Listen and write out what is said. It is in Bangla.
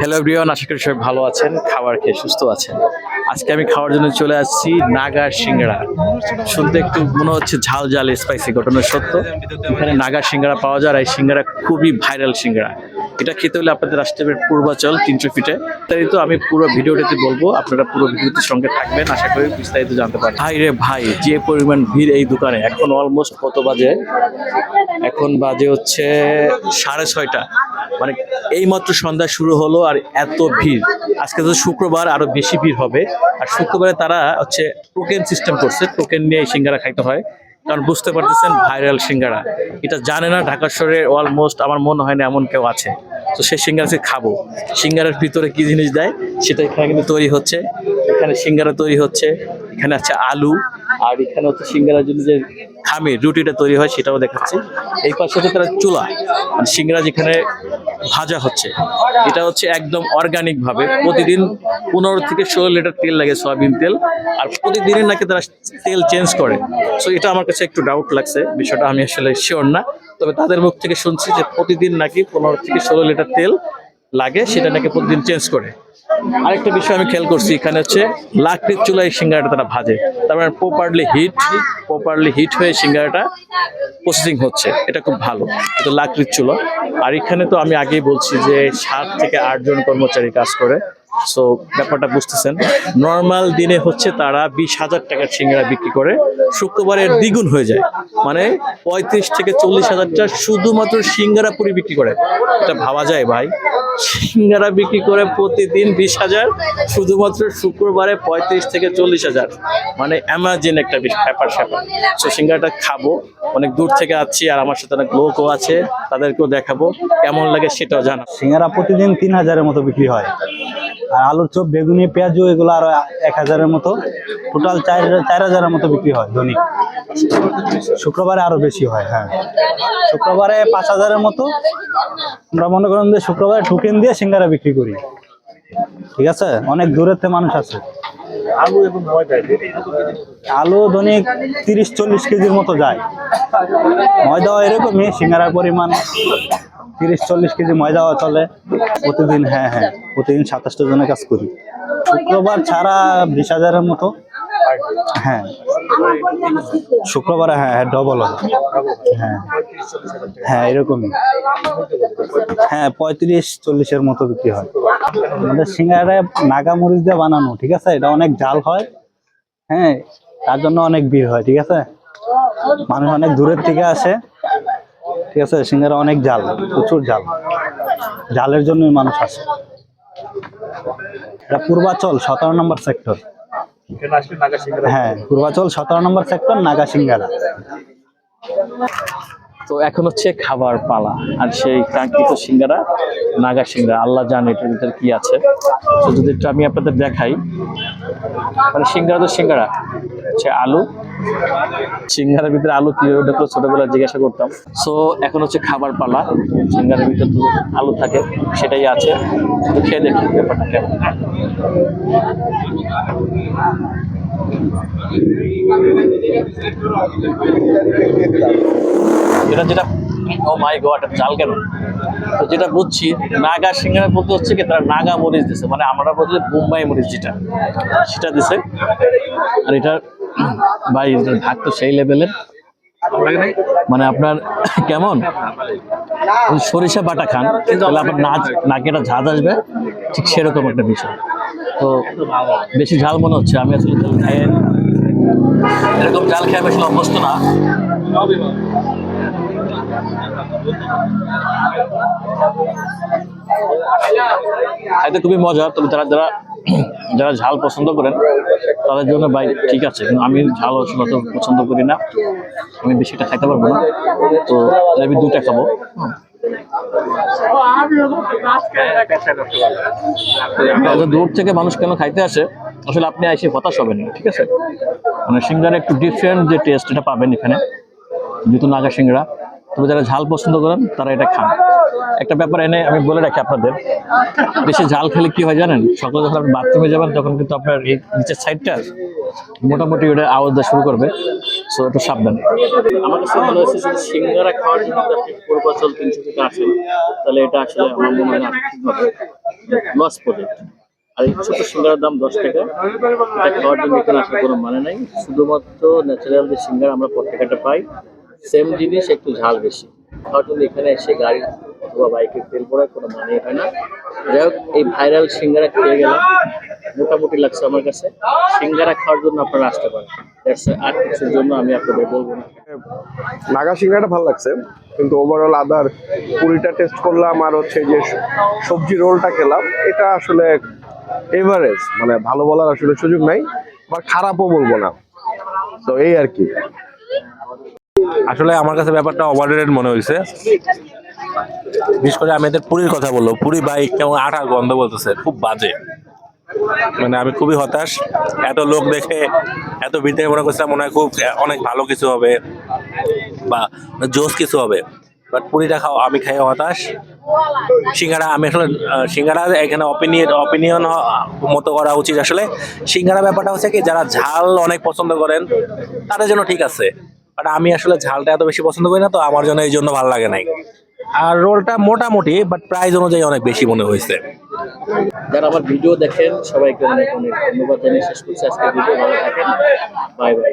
হ্যালো এভরিওয়ান আশা করি সবাই ভালো আছেন, খাবার খেয়ে সুস্থ আছেন। আজকে আমি খাওয়ার জন্য চলে আসছি নাগা সিঙ্গাড়া শুনতে একটু মনে হচ্ছে ঝাল ঝাল স্পাইসি ঘটনা সত্য। এখানে নাগা সিঙ্গাড়া পাওয়া যায় আর এই সিঙ্গাড়া খুবই ভাইরাল সিঙ্গাড়া এটা খেতে হলে আপনাদের আসতে হবে পূর্বাচল তিনশো ফিটে তাই তো আমি পুরো ভিডিওটাতে বলব, আপনারা পুরো ভিডিওটির সঙ্গে থাকবেন, আশা করি বিস্তারিত জানতে পারেন ভাই রে ভাই, যে পরিমাণ ভিড় এই দোকানে, এখন অলমোস্ট কত বাজে? এখন বাজে হচ্ছে সাড়ে ছয়টা। মানে এইমাত্র সন্ধ্যা শুরু হলো আর এত ভিড়। আজকে তো শুক্রবার, আরও বেশি ভিড় হবে। আর শুক্রবারে তারা হচ্ছে টোকেন সিস্টেম করছে, টোকেন নিয়ে সিঙ্গারা খাইতে হয়। কারণ বুঝতে পারতেছেন, ভাইরাল সিঙ্গারা। এটা জানে না, ঢাকা শহরে অলমোস্ট আমার মনে হয় না এমন কেউ আছে। তো সেই সিঙ্গারা খাব। সিঙ্গারার ভিতরে কি জিনিস দেয়, সেটা এখানে কিন্তু তৈরি হচ্ছে। এখানে সিঙ্গারা তৈরি হচ্ছে, এখানে আছে আলু, আর এখানে হচ্ছে সিঙ্গারার জন্য যে খামির, রুটিটা তৈরি হয় সেটাও দেখাচ্ছি। এই পাশে হচ্ছে তারা চুলা। মানে সিঙ্গারা যেখানে ভাজা হচ্ছে। এটা হচ্ছে একদম অর্গানিক ভাবে। প্রতিদিন পনেরো থেকে ষোলো লিটার তেল লাগে সয়াবিন তেল। আর প্রতিদিনই নাকি তারা তেল চেঞ্জ করে। সো এটা আমার কাছে একটু ডাউট লাগছে। বিষয়টা আমি আসলে শিওর না। তবে তাদের মুখ থেকে শুনছি যে প্রতিদিন নাকি পনেরো থেকে ষোলো লিটার তেল লাগে, সেটা নাকি প্রতিদিন চেঞ্জ করে। আরেকটা বিষয় আমি খেয়াল করছি, এখানে হচ্ছে লাকড়ির চুলায় সিঙ্গারাটা তারা ভাজে। তার মানে প্রপারলি হিট প্রপারলি হিট হয়ে সিঙ্গারাটা প্রসেসিং হচ্ছে। এটা খুব ভালো। এটা লাকড়ির চুলা। আর এখানে তো আমি আগেই বলছি যে সাত থেকে আটজন কর্মচারী কাজ করে। সো ব্যাপারটা বুঝতেছেন। নর্মাল দিনে হচ্ছে তারা বিশ হাজার টাকার সিঙ্গারা বিক্রি করে। শুক্রবারের দ্বিগুণ হয়ে যায়। মানে পঁয়ত্রিশ থেকে চল্লিশ হাজারটা শুধুমাত্র সিঙ্গারা পুরি বিক্রি করে। এটা ভাবা যায় ভাই। সিঙ্গারা বিক্রি করে প্রতিদিন বিশ হাজার, শুধুমাত্র শুক্রবারে পঁয়ত্রিশ থেকে চল্লিশ হাজার। মানে অ্যামাজিন একটা ব্যাপার, স্যাপার। সো সিঙ্গারাটা খাব। অনেক দূর থেকে আসছি আর আমার সাথে অনেক লোকও আছে। তাদেরকেও দেখাবো। কেমন লাগে সেটাও জানা। সিঙ্গারা প্রতিদিন তিন হাজারের মতো বিক্রি হয়। আর আলুর চপ বেগুনি পেঁয়াজু এগুলো আরও এক হাজারের মতো। টোটাল চার চার হাজারের মতো বিক্রি হয় দৈনিক শুক্রবারে আরও বেশি হয় হ্যাঁ। শুক্রবারে পাঁচ হাজারের মতো। আমরা মনে করেন যে শুক্রবারে টোকেন দিয়ে সিঙ্গারা বিক্রি করি। ঠিক আছে? অনেক দূরের থেকে মানুষ আছে। আলু এবং আলু দৈনিক তিরিশ চল্লিশ কেজির মতো যায়। ময়দাও এরকমই সিঙ্গারার পরিমাণ। তিরিশ, চল্লিশ কেজি ময়দাও চলে, প্রতিদিন হ্যাঁ হ্যাঁ প্রতিদিন সাতাশটা জনের কাজ করি। শুক্রবার ছাড়া বিশ হাজারের মতো। হ্যাঁ। শুক্রবারে হ্যাঁ হ্যাঁ ডবল হবে। হ্যাঁ। হ্যাঁ এরকমই। হ্যাঁ পঁয়ত্রিশ, চল্লিশের মতো বিক্রি হয়। আমাদের সিঙ্গারায় নাগা মরিচ দিয়ে বানানো, ঠিক আছে? এটা অনেক জাল হয়। হ্যাঁ তার জন্য অনেক ভিড় হয়, ঠিক আছে? মানুষ অনেক দূরের থেকে আসে। ঠিক আছে? সিঙ্গারা অনেক জাল, প্রচুর জাল। জালের জন্যই মানুষ আসে। এটা পূর্বাচল, সতেরো নম্বর সেক্টর হ্যাঁ পূর্বাচল, সতেরো নম্বর সেক্টর নাগা সিঙ্গারা। তো এখন হচ্ছে খাবার পালা, আর সেই কাঙ্ক্ষিত সিঙ্গারা, নাগা সিঙ্গারা, আল্লাহ জানে এটার ভিতরে কি আছে। তো যদি একটু আমি আপনাদের দেখাই মানে সিঙ্গারা তো সিঙ্গারা, হচ্ছে আলু সিঙ্গারার ভিতরে আলু কীভাবে ঢুকলো ছোটবেলায় জিজ্ঞাসা করতাম। সো এখন হচ্ছে খাবার পালা। সিঙ্গারার ভিতরে তো আলু থাকে, সেটাই আছে। খেয়ে দেখি ব্যাপারটা কেমন। এটা যেটা ও মাই গড চাল কেন? তো যেটা বুঝছি, নাগা সিঙ্গারা বলতে হচ্ছে কি, তারা নাগা মরিচ দিছে। মানে আমরা বলছি বোম্বাই মরিচ যেটা, সেটা দিছে। আর এটা ভাই ভাগ তো সেই লেভেলের মানে আপনার কেমন? সরিষা বাটা খান, তাহলে আপনার নাচ, নাকেটা ঝাঁজ আসবে, ঠিক সেরকম একটা বিষয়। তো বেশি ঝাল মনে হচ্ছে, আমি আসলে ঝাল খাই এরকম ঝাল খেয়ে আসলে অভ্যস্ত না। খাইতে খুবই মজা, তবে যারা যারা যারা ঝাল পছন্দ করেন, তাদের জন্য ভাই ঠিক আছে, কিন্তু আমি ঝাল অত পছন্দ করি না। আমি বেশিটা খাইতে পারব না। তো আমি দুটা খাব। দূর থেকে মানুষ কেন খাইতে আসে? আসলে আপনি এসে হতাশ হবেন ঠিক আছে? মানে সিঙ্গারা একটু ডিফারেন্ট যে টেস্ট এটা পাবেন এখানে। যেহেতু নাগা সিঙ্গড়া তবে যারা ঝাল পছন্দ করেন, তারা এটা খান। একটা ব্যাপার এনে আমি বলে রাখি আপনাদের। বেশি ঝাল খেলে কি হয় জানেন? সকালে যখন আপনি বাথরুমে যাবেন, তখন কিন্তু আপনার এই নিচের সাইডটা মোটামুটি ওটা আওয়াজ দেওয়া শুরু করবে। সো একটু সাবধান। আমার কাছে মনে হচ্ছে যদি সিঙ্গারা খাওয়ার জন্য পূর্বাচল তিনশো থেকে আসেন তাহলে এটা আসলে আমার মনে হয় লস প্রজেক্ট আর এই ছোট সিঙ্গারার দাম দশ টাকা। এটা খাওয়ার জন্য এখানে আসার কোনো মানে নাই। শুধুমাত্র ন্যাচারাল যে সিঙ্গারা আমরা প্রত্যেকটা পাই সেম জিনিস, একটু ঝাল বেশি। খাওয়ার জন্য এখানে এসে গাড়ি অথবা বাইকের তেল পড়ার কোনো মানে হয় না। যাই হোক, এই ভাইরাল সিঙ্গারা খেয়ে গেলাম। মোটামুটি লাগছে আমার কাছে। সিঙ্গারা খাওয়ার জন্য আপনারা আসতে পারেন। আর কিছুর জন্য আমি আপনাদের বলব না। নাগা সিঙ্গাটা ভালো লাগছে। কিন্তু ওভারঅল আদার পুরিটা টেস্ট করলাম আর হচ্ছে যে সবজি রোলটা খেলাম, এটা আসলে এভারেজ মানে ভালো বলার আসলে সুযোগ নাই, বা খারাপও বলব না। তো এই আর কি। আসলে আমার কাছে ব্যাপারটা ওভাররেটেড মনে হয়েছে বিশেষ করে আমি এদের পুরীর কথা বলল। পুরী বাইক কেমন আঠার গন্ধ বলতেছে, খুব বাজে। মানে আমি খুবই হতাশ। এত লোক দেখে, এত ভিড় মনে করছিলাম মনে হয় খুব অনেক ভালো কিছু হবে বা জোস কিছু হবে। বাট পুরিটা খাও, আমি খাই হতাশ। সিঙ্গারা, আমি আসলে সিঙ্গারা এখানে অপিনিয়ন অপিনিয়ন মতো করা উচিত আসলে। সিঙ্গারা ব্যাপারটা হচ্ছে কি, যারা ঝাল অনেক পছন্দ করেন, তাদের জন্য ঠিক আছে। বাট আমি আসলে ঝালটা এত বেশি পছন্দ করি না, তো আমার জন্য এই জন্য ভালো লাগে নাই। আর রোলটা মোটামুটি বাট প্রাইস অনুযায়ী অনেক বেশি মনে হয়েছে। যারা আমার ভিডিও দেখেন, সবাইকে অনেক অনেক ধন্যবাদ জানিয়ে শেষ করছি আজকে ভিডিও। ভালো থাকেন। Bye bye.